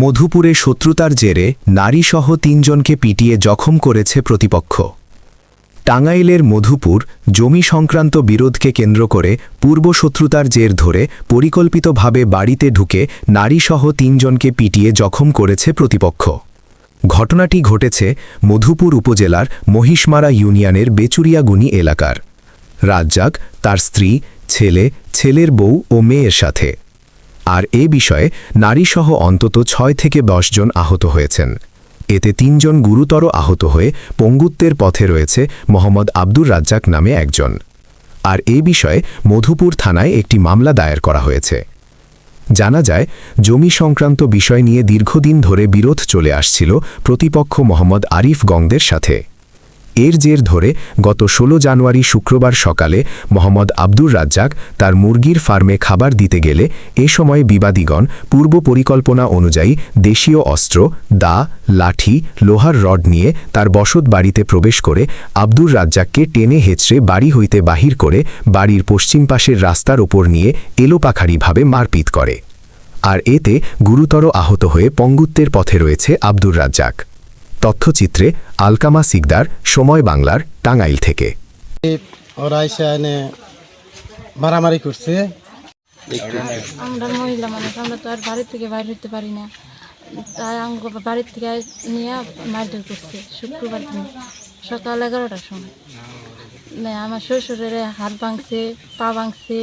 মধুপুরে শত্রুতার জেরে নারীসহ তিনজনকে পিটিয়ে জখম করেছে প্রতিপক্ষ। টাঙ্গাইলের মধুপুর জমি সংক্রান্ত বিরোধকে কেন্দ্র করে পূর্ব শত্রুতার জের ধরে পরিকল্পিতভাবে বাড়িতে ঢুকে নারীসহ তিনজনকে পিটিয়ে জখম করেছে প্রতিপক্ষ। ঘটনাটি ঘটেছে মধুপুর উপজেলার মহিষমারা ইউনিয়নের বেচুরিয়াগুনি এলাকার। রাজ্জাক তার স্ত্রী, ছেলে, ছেলের বউ ও মেয়ের সাথে। আর এ বিষয়ে নারীসহ অন্তত ছয় থেকে দশ জন আহত হয়েছেন। এতে তিনজন গুরুতর আহত হয়ে পঙ্গুত্বের পথে রয়েছে মোহাম্মদ আব্দুর রাজ্জাক নামে একজন। আর এ বিষয়ে মধুপুর থানায় একটি মামলা দায়ের করা হয়েছে। জানা যায়, জমি সংক্রান্ত বিষয় নিয়ে দীর্ঘদিন ধরে বিরোধ চলে আসছিল প্রতিপক্ষ মোহাম্মদ আরিফ গংদের সাথে। এর জের ধরে গত ১৬ জানুয়ারি শুক্রবার সকালে মোহাম্মদ আব্দুর রাজ্জাক তার মুরগির ফার্মে খাবার দিতে গেলে এ সময় বিবাদীগণ পূর্ব পরিকল্পনা অনুযায়ী দেশীয় অস্ত্র, দা, লাঠি, লোহার রড নিয়ে তার বসত বাড়িতে প্রবেশ করে আব্দুর রাজ্জাককে টেনে হেঁচড়ে বাড়ি হইতে বাহির করে বাড়ির পশ্চিম পাশের রাস্তার ওপর নিয়ে এলোপাখারিভাবে মারপিট করে। আর এতে গুরুতর আহত হয়ে পঙ্গুত্বের পথে রয়েছে আব্দুর রাজ্জাক। তথ্যচিত্রে আলকামা সিকদার সময় বাংলার টাঙ্গাইল থেকে। ওরা এসে এনে মারামারি করছে। আমরা মহিলা মানুষ আমরা তো আর বাড়ির থেকে বাইরে হতে পারি না। তাই আমাকে বাড়ির থেকে নিয়ে মারধর করছে শুক্রবার দিন সকাল এগারোটার সময়। আমার শ্বশুরের হাত ভাঙছে পা ভাঙছে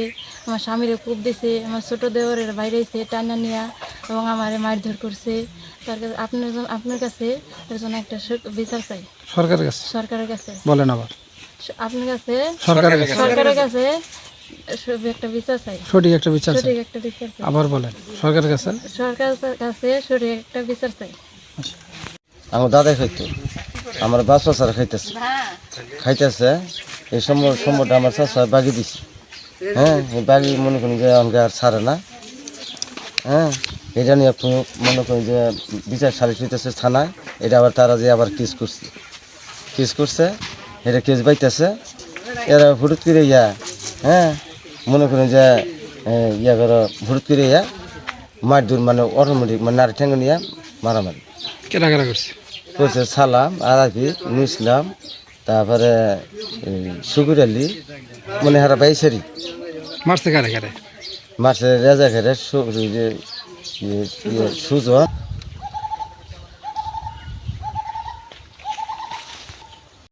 আমার স্বামীরে কূপ দিছে আমার ছোটো দেওরের বাইরে এসে টানা নিয়া এবং আমারে মারধর করছে। তার কাছে আপনার আপনার কাছে এর জন্য একটা বিচার চাই। সরকারের কাছে? সরকারের কাছে। বলেন আবার। আপনার কাছে? সরকারের কাছে। সরকারের কাছে একটা বিচার চাই। সঠিক একটা বিচার। সঠিক একটা বিচার আবার বলেন। সরকারের কাছে? সরকারের কাছে সঠিক একটা বিচার চাই। আমার দাদাই খাইতো। আমার স্যার খাইতেছে। খাইতেছে। এই সম্বর সম্বরটা আমার চাষা বাগি দিছে। হ্যাঁ এই বাগি মনে করি যে আমাকে আর ছাড়ে না। হ্যাঁ এটা নিয়ে একটু মনে করি যে বিচার সালিশ হইতেছে থানায় এটা আবার তারা যে আবার কেস করছে। কেস করছে এটা কেস বাইতেছে এরা হুটুত করে ইয়া হ্যাঁ মনে করেন যে ইয়া করে হুটুত করে ইয়া মার দূর মানে অটোমেটিক মানে নারী ঠেঙ্গে নিয়ে মারামারি। কেনা কেনা করছে? করছে সালাম আরাফি নুসলাম তারপরে সুগুরালি সুগুর আলী মনে হারা বাইসারি মারছে কারে কারে? মাসে রেজা ঘেরে সুজন।